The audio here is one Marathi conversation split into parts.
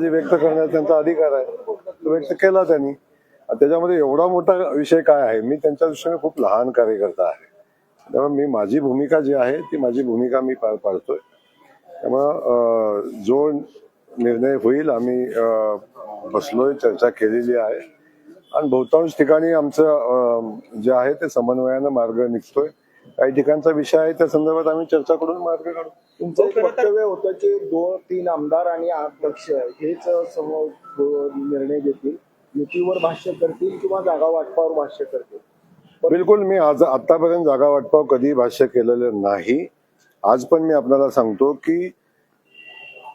नाराजी व्यक्त करण्याचा त्यांचा अधिकार आहे तो व्यक्त केला त्यांनी. त्याच्यामध्ये एवढा मोठा विषय काय आहे? मी त्यांच्या दृष्टीने खूप लहान कार्यकर्ता आहे. त्यामुळे मी माझी भूमिका जी आहे ती माझी भूमिका मी पार पाडतोय. त्यामुळं जो निर्णय होईल आम्ही बसलोय चर्चा केलेली आहे. आणि बहुतांश ठिकाणी आमचं जे आहे ते समन्वयानं मार्ग निघतोय. काही ठिकाणचा विषय आहे त्या संदर्भात आम्ही चर्चा करून मार्ग काढू. तुमचं एक वक्तव्य होतं की दोन तीन आमदार आणि अध्यक्ष हेच समोर निर्णय घेतील. युतीवर भाष्य करतील किंवा जागा वाटपावर भाष्य करतील? बिलकुल मी आज आतापर्यंत जागा वाटपाव कधी भाष्य केलेलं नाही. आज पण मी आपल्याला सांगतो की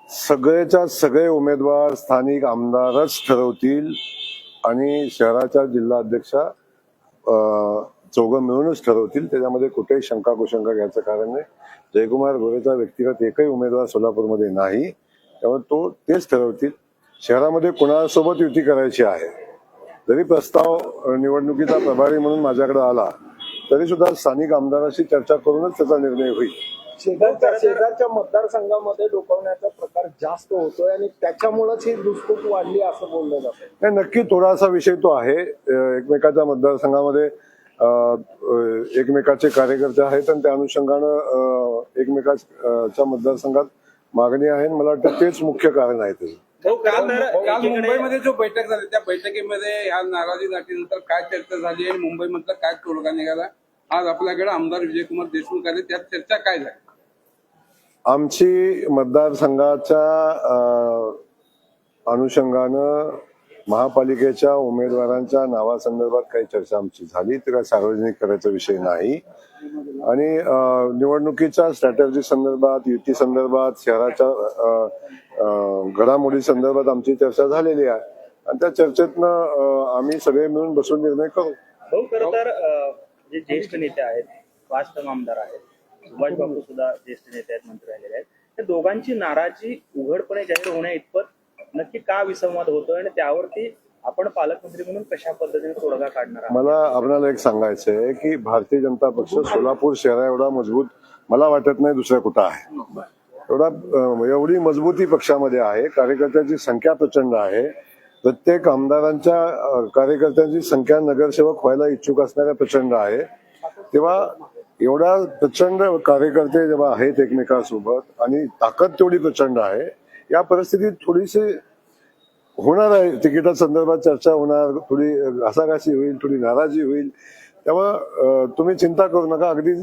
सगळेच्या सगळे उमेदवार स्थानिक आमदारच ठरवतील आणि शहराच्या जिल्हा अध्यक्षा अं, चौघं मिळूनच ठरवतील. त्याच्यामध्ये कुठेही शंका कुशंका घ्यायचं कारण नाही. जयकुमार गोरेचा व्यक्तिगत एकही उमेदवार सोलापूरमध्ये नाही. त्यामुळे तो तेच ठरवतील. शहरामध्ये कुणासोबत युती करायची आहे? जरी प्रस्ताव निवडणुकीचा प्रभारी म्हणून माझ्याकडे आला तरी सुद्धा स्थानिक आमदाराशी चर्चा करूनच त्याचा निर्णय होईल. शेजारच्या शेजारच्या मतदारसंघामध्ये डोकावण्याचा प्रकार जास्त होतोय आणि त्याच्यामुळेच ही दुष्कूट वाढली असं बोललं जातं. नाही नक्की थोडासा विषय तो आहे. एकमेकाच्या मतदारसंघामध्ये एकमेकाचे कार्यकर्ते आहेत आणि त्या अनुषंगानं एकमेकाच्या मतदारसंघात मागणी आहे. मला वाटतं तेच मुख्य कारण आहे त्याचं हो काल काल मुंबईमध्ये जो बैठक झाली त्या बैठकीमध्ये ह्या नाराजी दाटीनंतर काय चर्चा झाली आणि मुंबईमधला काय तोडगा निघाला? आज आपल्याकडे आमदार विजयकुमार देशमुख आले त्यात चर्चा काय झाली? आमची मतदारसंघाच्या अ, अनुषंगानं महापालिकेच्या उमेदवारांच्या नावासंदर्भात काही चर्चा आमची झाली. ते काय सार्वजनिक करायचा विषय नाही. आणि निवडणुकीच्या स्ट्रॅटर्जी संदर्भात युती संदर्भात शहराच्या घडामोडी संदर्भात आमची चर्चा झालेली आहे. आणि त्या चर्चेतनं आम्ही सगळे मिळून बसून निर्णय करू. भाऊ खरं तर जे ज्येष्ठ नेते आहेत वास्तव आमदार आहेत सुभाष बापू सुद्धा ज्येष्ठ नेते आहेत मंत्री राहिलेले आहेत त्या दोघांची नाराजी उघडपणे जाहीर होण्या इतपत नक्की का विसंवाद होतोय आणि त्यावरती आपण पालकमंत्री म्हणून कशा पद्धतीने तोडगा काढणार मला आपल्याला एक सांगायचं आहे की भारतीय जनता पक्ष सोलापूर शहरा एवढा मजबूत मला वाटत नाही दुसऱ्या कुठं आहे. एवढा एवढी मजबूती पक्षामध्ये आहे कार्यकर्त्यांची संख्या प्रचंड आहे. प्रत्येक आमदारांच्या कार्यकर्त्यांची संख्या नगरसेवक व्हायला इच्छुक असणाऱ्या प्रचंड आहे. तेव्हा एवढा प्रचंड कार्यकर्ते जेव्हा आहेत एकमेकांसोबत आणि ताकद तेवढी प्रचंड आहे या परिस्थितीत थोडीशी होणार आहे. तिकिटा संदर्भात चर्चा होणार थोडी घासाघासी होईल थोडी नाराजी होईल. तेव्हा तुम्ही चिंता करू नका. अगदी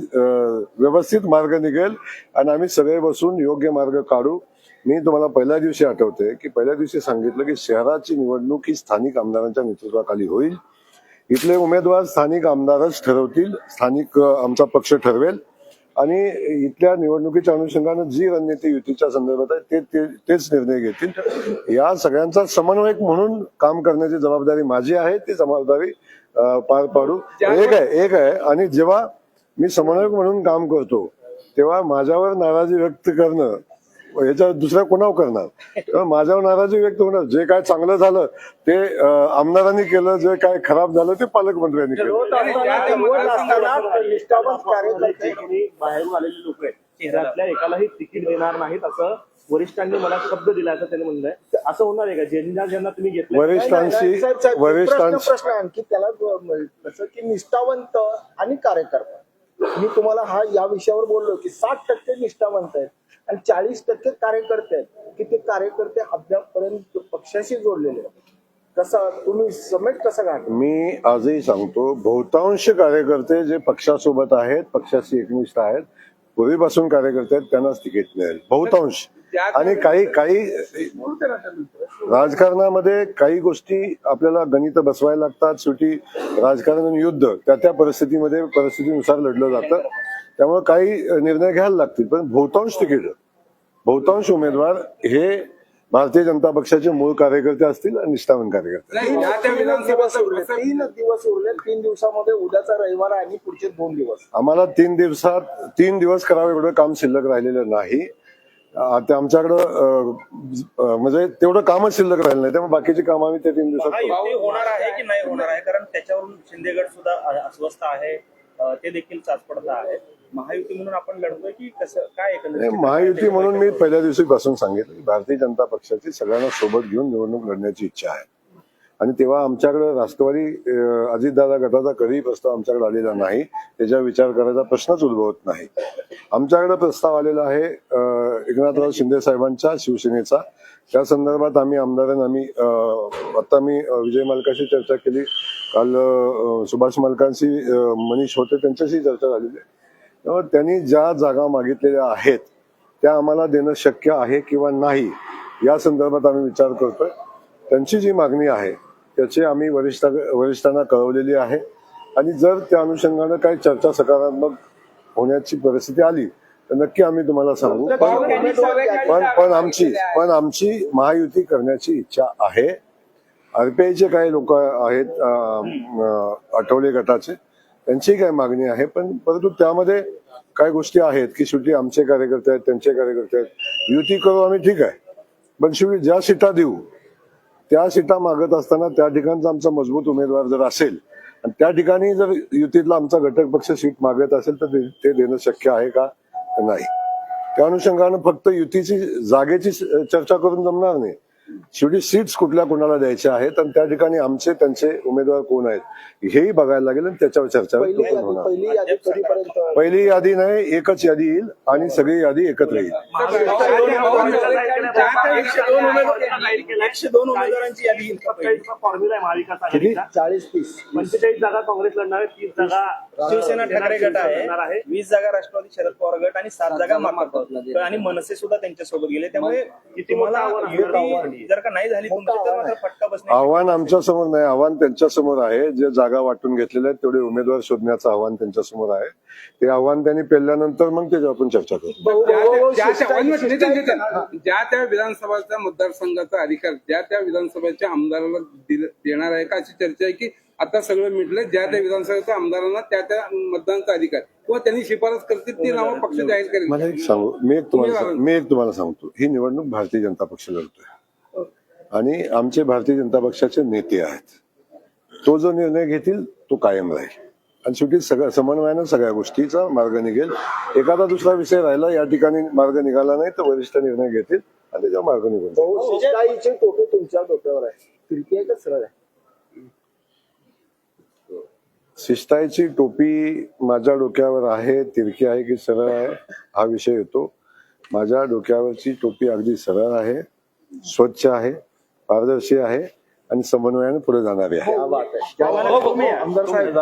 व्यवस्थित मार्ग निघेल आणि आम्ही सगळे बसून योग्य मार्ग काढू. मी तुम्हाला पहिल्या दिवशी आठवते की पहिल्या दिवशी सांगितलं की शहराची निवडणूक ही स्थानिक आमदारांच्या नेतृत्वाखाली होईल. इथले उमेदवार स्थानिक आमदारच ठरवतील. स्थानिक आमचा पक्ष ठरवेल. आणि इथल्या निवडणुकीच्या अनुषंगानं जी रणनीती युतीच्या संदर्भात आहे ते तेच निर्णय घेतील. या सगळ्यांचा समन्वयक म्हणून काम करण्याची जबाबदारी माझी आहे ती जबाबदारी पार पाडू. एक आहे एक आहे. आणि जेव्हा मी समन्वयक म्हणून काम करतो तेव्हा माझ्यावर नाराजी व्यक्त करणं याच्या दुसऱ्या कोणावर करणार? तेव्हा माझ्यावर नाराजी व्यक्त होणार. जे काय चांगलं झालं ते आमदारांनी केलं जे काय खराब झालं ते पालकमंत्र्यांनी केलं. एकालाही तिकीट देणार नाहीत असं वरिष्ठांनी मला शब्द दिला असं त्यांनी म्हणलंय. असं होणार आहे का? ज्यांना ज्यांना तुम्ही घेतलं वरिष्ठांशी वरिष्ठांशी प्रश्न आणखी. त्याला कसं की निष्ठावंत आणि कार्यकर्ता. मी तुम्हाला हा या विषयावर बोललो की साठ टक्के निष्ठावंत आहेत आणि चाळीस टक्के कार्यकर्ते आहेत की ते कार्यकर्ते अद्यापपर्यंत पक्षाशी जोडलेले आहेत. कसा तुम्ही समेट कसा घालता? मी आजही सांगतो बहुतांश कार्यकर्ते जे पक्षासोबत आहेत पक्षाशी एकनिष्ठ आहेत पूर्वीपासून कार्यकर्ते आहेत त्यांनाच तिकीट मिळेल. बहुतांश. आणि काही काही राजकारणामध्ये काही गोष्टी आपल्याला गणित बसवायला लागतात शेवटी राजकारण आणि युद्ध त्या त्या परिस्थितीमध्ये परिस्थितीनुसार लढलं जातं. त्यामुळे काही निर्णय घ्यायला लागतील पण बहुतांश तिकीट बहुतांश उमेदवार हे भारतीय जनता पक्षाचे मूळ कार्यकर्ते असतील आणि निष्ठावंत कार्यकर्ते. तीन दिवसामध्ये उद्याचा रविवार आहे आणि पुढचे दोन दिवस. आम्हाला तीन दिवसात तीन दिवस करावं एवढं काम शिल्लक राहिलेलं नाही. आता आमच्याकडं म्हणजे तेवढं कामच शिल्लक राहिलं नाही. त्यामुळे बाकीची कामं आम्ही त्या तीन दिवसात. महायुती होणार आहे की नाही होणार आहे? कारण त्याच्यावरून शिंदेगड सुद्धा अ- अस्वस्थ आहे. अ, ते देखील चाचपडता आहे. महायुती म्हणून आपण लढतोय की कसं काय नाही, एकंदरीत महायुती म्हणून मी पहिल्या दिवशीपासून सांगितलं की भारतीय जनता पक्षाची सगळ्यांना सोबत घेऊन निवडणूक लढण्याची इच्छा आहे. आणि तेव्हा आमच्याकडे राष्ट्रवादी अं, अजितदादा गटाचा कधीही प्रस्ताव आमच्याकडे आलेला नाही. त्याच्यावर विचार करायचा प्रश्नच उद्भवत नाही. आमच्याकडे प्रस्ताव आलेला आहे अं, एकनाथराव शिंदे साहेबांच्या शिवसेनेचा. त्या संदर्भात आम्ही आमदारांना आम्ही आता मी विजय मालकाशी चर्चा केली. काल सुभाष मालकांशी मनीष होते त्यांच्याशी चर्चा झालेली आहे. त्यामुळे त्यांनी ज्या जागा मागितलेल्या आहेत त्या आम्हाला देणं शक्य आहे किंवा नाही या संदर्भात आम्ही विचार करतोय. त्यांची जी मागणी आहे त्याची आम्ही वरिष्ठ वरिष्ठांना कळवलेली आहे. आणि जर त्या अनुषंगानं काही चर्चा सकारात्मक होण्याची परिस्थिती आली तर नक्की आम्ही तुम्हाला सांगू. पण पण पण आमची पण आमची महायुती करण्याची इच्छा आहे. आरपीआयचे काही लोक आहेत आठवले गटाचे. त्यांची काय मागणी आहे पण परंतु त्यामध्ये काय गोष्टी आहेत की शेवटी आमचे कार्यकर्ते आहेत त्यांचे कार्यकर्ते आहेत. युती करू आम्ही ठीक आहे. पण शेवटी ज्या सीटा देऊ त्या सीटा मागत असताना त्या ठिकाणचा आमचा मजबूत उमेदवार जर असेल आणि त्या ठिकाणी जर युतीतला आमचा घटक पक्ष सीट मागत असेल तर ते देणं शक्य आहे का? नाही. त्या अनुषंगानं फक्त युतीची जागेची चर्चा करून जमणार नाही. शेवटी सीट्स कुठल्या कोणाला द्यायच्या आहेत आणि त्या ठिकाणी आमचे त्यांचे उमेदवार कोण आहेत हेही बघायला लागेल आणि त्याच्यावर चर्चा पहिली पण यादी होणार. पहिली यादी कधीपर्यंत पहिली यादी नाही एकच यादी येईल आणि सगळी यादी एकत्र येईल. चाळीस तीस. पंचेचाळीस जागा काँग्रेस लढणार आहे तीस जागा शिवसेना ठाकरे गट आहे वीस जागा राष्ट्रवादी शरद पवार गट आणि सात जागा आणि मनसे सुद्धा त्यांच्यासोबत गेले त्यामुळे तुम्हाला जर का नाही झाली तुमची तर मात्र फटका बसण्याची आव्हान आमच्यासमोर नाही आव्हान त्यांच्यासमोर आहे. जे जागा वाटून घेतलेल्या आहेत तेवढे उमेदवार शोधण्याचं आव्हान त्यांच्यासमोर आहे. ते आव्हान त्यांनी पेलल्यानंतर मग त्याच्यावर आपण चर्चा करू. ज्या त्या- विधानसभाच्या मतदारसंघाचा अधिकार ज्या त्या विधानसभेच्या आमदाराला दिल- देणार आहे का अशी चर्चा आहे की आता सगळं मिटलं ज्या त्या विधानसभेच्या आमदारांना त्या त्या मतदानाचा अधिकार किंवा त्यांनी शिफारस करतील ती नावं पक्ष जाहीर करेल. मला एक सांगू मी एक तुम्हाला मी एक तुम्हाला सांगतो. ही निवडणूक भारतीय जनता पक्ष लढतोय. आणि आमचे भारतीय जनता पक्षाचे नेते आहेत. तो जो निर्णय घेतील तो कायम राहील. आणि शेवटी सगळं समन्वयानं सगळ्या गोष्टीचा मार्ग निघेल. एखादा दुसरा विषय राहिला या ठिकाणी मार्ग निघाला नाही तर वरिष्ठ निर्णय घेतील आणि त्याच्यावर मार्ग निघून टोपी तुमच्या डोक्यावर आहे. शिष्टाईची टोपी माझ्या डोक्यावर आहे तिरकी आहे की सरळ आहे हा विषय येतो. माझ्या डोक्यावरची टोपी अगदी सरळ आहे स्वच्छ आहे. पारदर्शी आहे आणि समन्वयाने पुढे जाणारी आहे आमदार साहेब